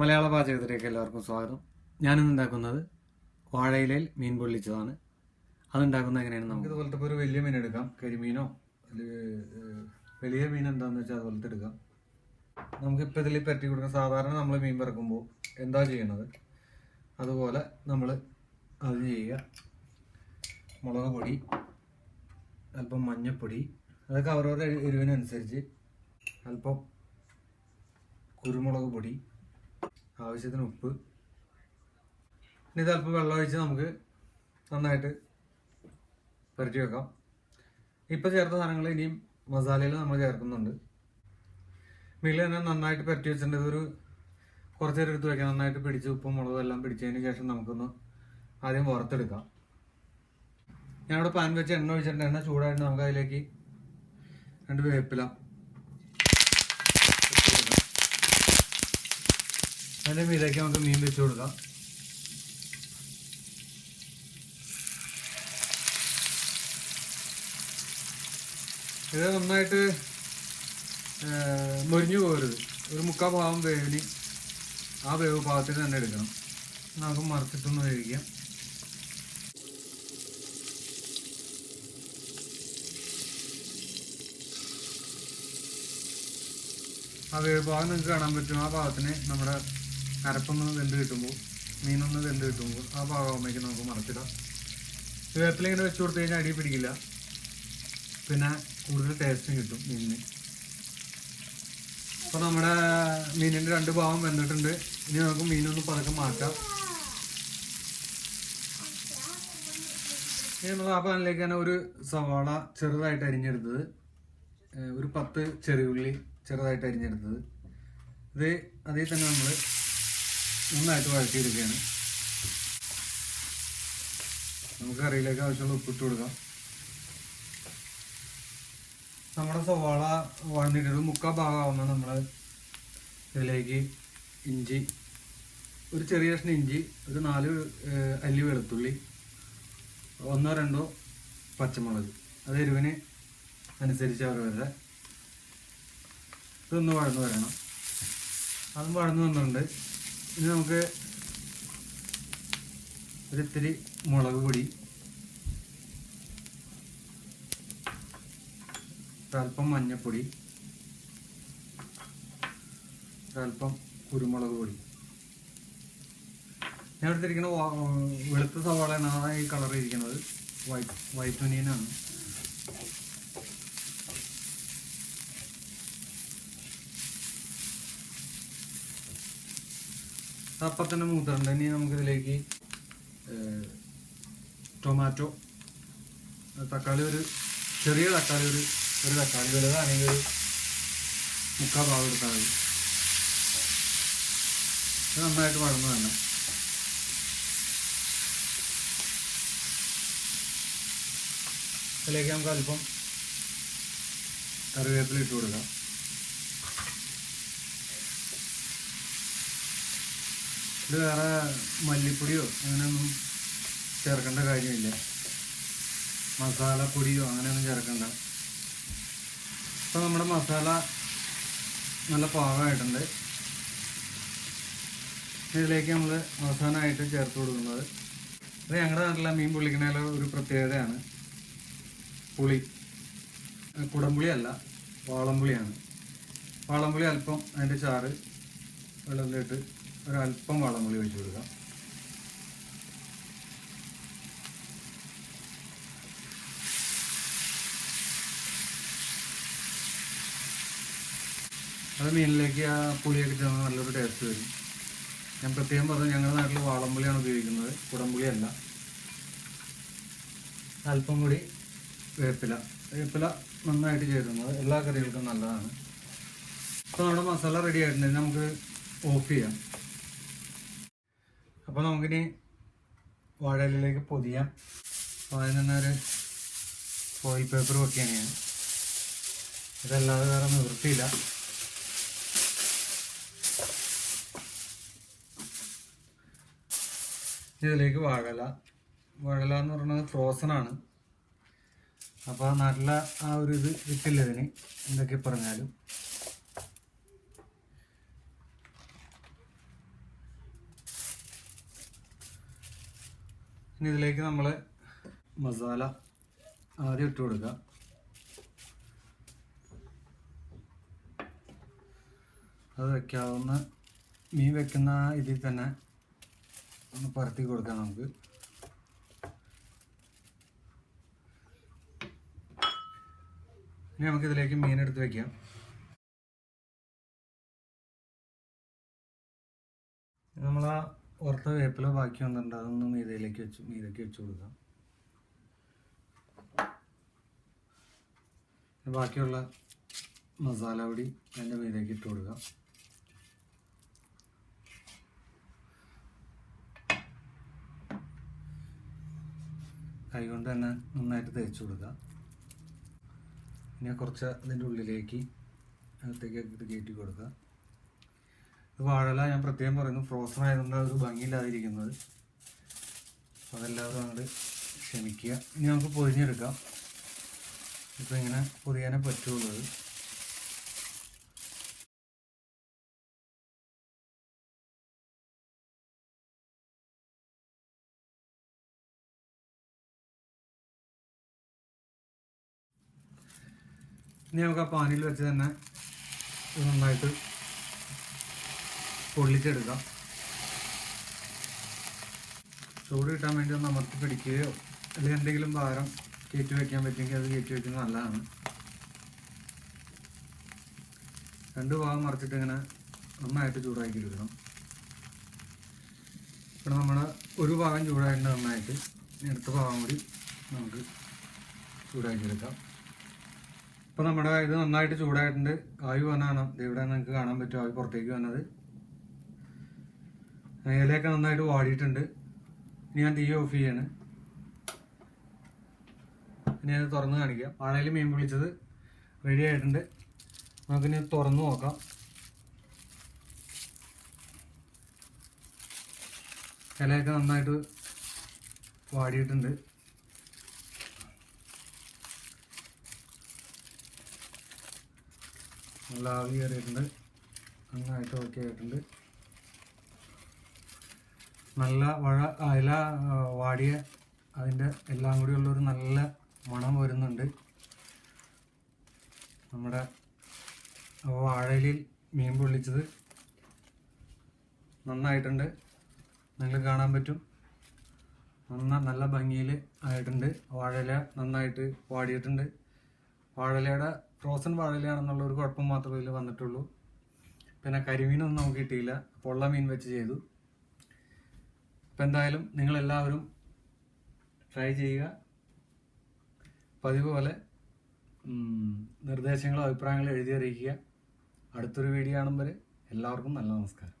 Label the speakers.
Speaker 1: മലയാള പാചകത്തിലേക്ക് എല്ലാവർക്കും സ്വാഗതം. ഞാനിന്ന് ഉണ്ടാക്കുന്നത് വാഴയിലയിൽ മീൻ പൊള്ളിച്ചതാണ്. അതുണ്ടാക്കുന്നത് എങ്ങനെയാണ് നമുക്ക് ഇതുപോലത്തെ ഒരു വലിയ മീൻ എടുക്കാം. കരിമീനോ വലിയ മീൻ എന്താണെന്ന് വെച്ചാൽ അതുപോലത്തെ എടുക്കാം. നമുക്കിപ്പോൾ ഇതിൽ പറ്റി കൊടുക്കുന്ന സാധാരണ നമ്മൾ മീൻ പറക്കുമ്പോൾ എന്താ ചെയ്യണത്? അതുപോലെ നമ്മൾ അത് ചെയ്യുക. മുളക് പൊടി അല്പം മഞ്ഞൾപ്പൊടി അതൊക്കെ അവരവരുടെ എരിവിനനുസരിച്ച് അല്പം കുരുമുളക് പൊടി ആവശ്യത്തിന് ഉപ്പ്. ഇനി ഇത് അല്പം വെള്ളം ഒഴിച്ച് നമുക്ക് നന്നായിട്ട് പുരട്ടി വെക്കാം. ഇപ്പം ചേർത്ത സാധനങ്ങൾ ഇനിയും മസാലയിൽ നമ്മൾ ചേർക്കുന്നുണ്ട്. മില്ല് തന്നെ നന്നായിട്ട് പുരട്ടി വെച്ചിട്ടുണ്ട്. ഇതൊരു കുറച്ച് നേരം എടുത്ത് വെക്കാം. നന്നായിട്ട് പിടിച്ച് ഉപ്പും മുളകും എല്ലാം പിടിച്ചതിന് ശേഷം നമുക്കൊന്ന് ആദ്യം വറുത്തെടുക്കാം. ഞാനിവിടെ പാൻ വെച്ച് എണ്ണ ഒഴിച്ചിട്ടുണ്ട്. എണ്ണ ചൂടായിട്ട് നമുക്ക് അതിലേക്ക് രണ്ട് വേപ്പില അതിന്റെ മീതേക്ക് നമുക്ക് മീൻ വെച്ച് കൊടുക്കാം. ഇത് നന്നായിട്ട് മൊരിഞ്ഞു പോകരുത്. ഒരു മുക്കാൽ ഭാഗം വേവിന് ആ വേവ് ഭാഗത്തിന് തന്നെ എടുക്കണം. നമുക്ക് മറച്ചിട്ടൊന്ന് വേവിക്കാം. ആ വേവ് ഭാഗം നിങ്ങൾക്ക് കാണാൻ പറ്റും. ആ ഭാഗത്തിന് നമ്മുടെ അരപ്പൊന്ന് വെന്ത് കിട്ടുമ്പോൾ മീനൊന്ന് വെന്ത് കിട്ടുമ്പോൾ ആ ഭാഗമാകുമ്പോഴേക്കും നമുക്ക് മറച്ചിടാം. വേപ്പിലിങ്ങനെ വെച്ച് കൊടുത്തു കഴിഞ്ഞാൽ അടി പിടിക്കില്ല. പിന്നെ കൂടുതൽ ടേസ്റ്റും കിട്ടും മീനിന്. അപ്പോൾ നമ്മുടെ മീനിന്റെ രണ്ട് ഭാഗം വെന്തിട്ടുണ്ട്. ഇനി നമുക്ക് മീനൊന്ന് പതുക്കെ മാറ്റാം. ഇനി നമ്മൾ ആ ഒരു സവാള ചെറുതായിട്ട് അരിഞ്ഞെടുത്തത്. ഒരു പത്ത് ചെറിയുള്ളി ചെറുതായിട്ട് അരിഞ്ഞെടുത്തത്. ഇത് അതിൽ തന്നെ നമ്മൾ നന്നായിട്ട് വഴറ്റിയെടുക്കുകയാണ്. നമുക്ക് കറിയിലേക്ക് ആവശ്യമുള്ള ഉപ്പിട്ട് കൊടുക്കാം. നമ്മുടെ സവാള വഴന്നിട്ടൊരു മുക്കാൽ ഭാഗമാവുന്ന നമ്മൾ ഇതിലേക്ക് ഇഞ്ചി ഒരു ചെറിയ കഷ്ണം ഇഞ്ചി ഒരു നാല് അല്ലി വെളുത്തുള്ളി ഒന്നോ രണ്ടോ പച്ചമുളക്. അത് എരിവിന് അനുസരിച്ച് അവർ അവരവരുടെ ഇതൊന്ന് വഴന്ന് വരണം. അതും വഴന്ന് വന്നിട്ടുണ്ട്. ഇനി നമുക്ക് ഒരിത്തിരി മുളക് പൊടി ഒരൽപ്പം മഞ്ഞൾപ്പൊടി ഒരൽപ്പം കുരുമുളക് പൊടി. ഞാൻ എടുത്തിരിക്കുന്ന വെളുത്ത സവാളയാണ് ആ ഈ കളർ ഇരിക്കുന്നത് വൈറ്റ് വൈറ്റ് ഒനിയനാണ്. അപ്പം തന്നെ ഇനി നമുക്കിതിലേക്ക് ടൊമാറ്റോ തക്കാളി ഒരു ചെറിയ തക്കാളി ഒരു ഒരു തക്കാളി വലുതാണെങ്കിൽ ഒരു മുക്കാൽ ഭാഗം എടുത്താൽ മതി. നന്നായിട്ട് വളർന്നു തന്നെ ഇതിലേക്ക് നമുക്ക് അല്പം കറിവേപ്പില ഇട്ട് കൊടുക്കാം. ഇത് വേറെ മല്ലിപ്പൊടിയോ അങ്ങനെയൊന്നും ചേർക്കേണ്ട കാര്യമില്ല. മസാലപ്പൊടിയോ അങ്ങനെയൊന്നും ചേർക്കണ്ട. ഇപ്പം നമ്മുടെ മസാല നല്ല പാകമായിട്ടുണ്ട്. ഇതിലേക്ക് നമ്മൾ അവസാനമായിട്ട് ചേർത്ത് കൊടുക്കുന്നത്. അത് ഞങ്ങളുടെ നാട്ടിലെ മീൻ പൊള്ളിക്കണേലെ ഒരു പ്രത്യേകതയാണ്. പുളി. കുടംപുളി അല്ല വാളംപുളിയാണ്. വാളംപുളി അല്പം അതിന്റെ ചാറ് വെള്ളത്തിലിട്ട് ഒരല്പം വളം കൂടി ഒഴിച്ചു കൊടുക്കാം. അത് മീനിലേക്ക് ആ പുളിയൊക്കെ ചേർന്ന് നല്ലൊരു ടേസ്റ്റ് വരും. ഞാൻ പ്രത്യേകം പറഞ്ഞു ഞങ്ങളുടെ നാട്ടിൽ വാളംപുളിയാണ് ഉപയോഗിക്കുന്നത്. കുടംപുളിയല്ല. അല്പം കൂടി വേപ്പില. വേപ്പില നന്നായിട്ട് ചേരുന്നത് എല്ലാ കറികൾക്കും നല്ലതാണ്. അപ്പോൾ നമ്മുടെ മസാല റെഡി ആയിട്ടുണ്ടെങ്കിൽ നമുക്ക് ഓഫ് ചെയ്യാം. അപ്പോൾ നമുക്കിനി വാഴയിലേക്ക് പൊതിയാം. അതിൽ നിന്നൊരു ഫോയിൽ പേപ്പർ വെക്കുകയാണ് ഞാൻ. ഇതല്ലാതെ വേറെ നിവൃത്തിയില്ല. ഇതിലേക്ക് വാഴല വാഴല എന്ന് പറയുന്നത് ഫ്രോസൺ ആണ്. അപ്പോൾ നല്ല ആ ഒരു ഇത് കിട്ടില്ല ഇതിന് എന്തൊക്കെ പറഞ്ഞാലും. ഇനി ഇതിലേക്ക് നമ്മൾ മസാല ആദ്യം ഇട്ട് കൊടുക്കുക. അത് വെക്കാവുന്ന മീൻ വെക്കുന്ന ഇതിൽ തന്നെ ഒന്ന് പരത്തി കൊടുക്കാം നമുക്ക്. ഇനി നമുക്കിതിലേക്ക് മീൻ എടുത്ത് വെക്കാം. ഓർത്ത വേപ്പില ബാക്കി വന്നിട്ടുണ്ട്. അതൊന്ന് മീതയിലേക്ക് വെച്ച് മീതയ്ക്ക് വെച്ച് കൊടുക്കാം. ബാക്കിയുള്ള മസാല പൊടി അതിന്റെ മീതയ്ക്ക് ഇട്ട് കൊടുക്കാം. കൈകൊണ്ട് തന്നെ നന്നായിട്ട് തേച്ച് കൊടുക്കുക ഇനി കുറച്ച് അതിന്റെ ഉള്ളിലേക്ക് അകത്തേക്ക് കയറ്റി കൊടുക്കുക വാഴല ഞാൻ പ്രത്യേകം പറയുന്നു. ഫ്രോസൺ ആയതുകൊണ്ട് ഒരു ഭംഗിയില്ലാതിരിക്കുന്നത്. അതല്ലാതെ അങ്ങോട്ട് ക്ഷമിക്കുക. ഇനി നമുക്ക് പൊതിഞ്ഞെടുക്കാം ഇപ്പം ഇങ്ങനെ പൊതിയാനേ പറ്റുള്ളൂ. ഇനി നമുക്ക് ആ പാനിൽ വെച്ച് തന്നെ നന്നായിട്ട് പൊള്ളിച്ചെടുക്കാം. ചൂട് കിട്ടാൻ വേണ്ടി ഒന്ന് അമർത്തി പിടിക്കുകയോ അല്ലെങ്കിൽ എന്തെങ്കിലും ഭാരം കയറ്റി വയ്ക്കാൻ പറ്റുമെങ്കിൽ അത് കയറ്റി വയ്ക്കുന്നത് നല്ലതാണ്. രണ്ട് ഭാഗം മറിച്ചിട്ട് ഇങ്ങനെ നന്നായിട്ട് ചൂടാക്കി എടുക്കണം. ഇപ്പം നമ്മൾ ഒരു ഭാഗം ചൂടായിട്ട് നന്നായിട്ട്. അടുത്ത ഭാഗം കൂടി നമുക്ക് ചൂടാക്കി എടുക്കാം. ഇപ്പം നമ്മുടെ ഇത് നന്നായിട്ട് ചൂടായിട്ടുണ്ട്. ആവി വന്നാണ്. ഇവിടെ നിങ്ങൾക്ക് കാണാൻ പറ്റും ആവി പുറത്തേക്ക് വന്നത്. ഇലയൊക്കെ നന്നായിട്ട് വാടിയിട്ടുണ്ട്. ഇനി ഞാൻ തീ ഓഫ് ചെയ്യാണ്. ഇനി അത് തുറന്ന് കാണിക്കാം. വാഴയിൽ മീൻ പൊളിച്ചത് റെഡി ആയിട്ടുണ്ട്. നമുക്കിനി തുറന്ന് നോക്കാം. ഇലയൊക്കെ നന്നായിട്ട് വാടിയിട്ടുണ്ട്. നല്ല ആവി കയറിയിട്ടുണ്ട്. നന്നായിട്ട് ഓക്കെ ആയിട്ടുണ്ട്. നല്ല വഴ ഇല വാടിയ അതിന്റെ എല്ലാം കൂടി ഉള്ളൊരു നല്ല മണം വരുന്നുണ്ട്. നമ്മുടെ വാഴയിലിൽ മീൻ പൊള്ളിച്ചത് നന്നായിട്ടുണ്ട്. നിങ്ങൾക്ക് കാണാൻ പറ്റും. നന്ന നല്ല ഭംഗിയിൽ ആയിട്ടുണ്ട്. വാഴയില നന്നായിട്ട് വാടിയിട്ടുണ്ട്. വാഴയിലയുടെ ഫ്രോസൺ വാഴയിലയാണെന്നുള്ള ഒരു കുഴപ്പം മാത്രമേ ഇതിൽ വന്നിട്ടുള്ളൂ. പിന്നെ കരിമീനൊന്നും നമുക്ക് കിട്ടിയില്ല. പൊള്ള മീൻ വെച്ച് ചെയ്തു. അപ്പം എന്തായാലും നിങ്ങളെല്ലാവരും ട്രൈ ചെയ്യുക. പതിവ് പോലെ നിർദ്ദേശങ്ങളും അഭിപ്രായങ്ങളും എഴുതി അറിയിക്കുക. അടുത്തൊരു വീഡിയോ കാണുമ്പോൾ എല്ലാവർക്കും നല്ല നമസ്കാരം.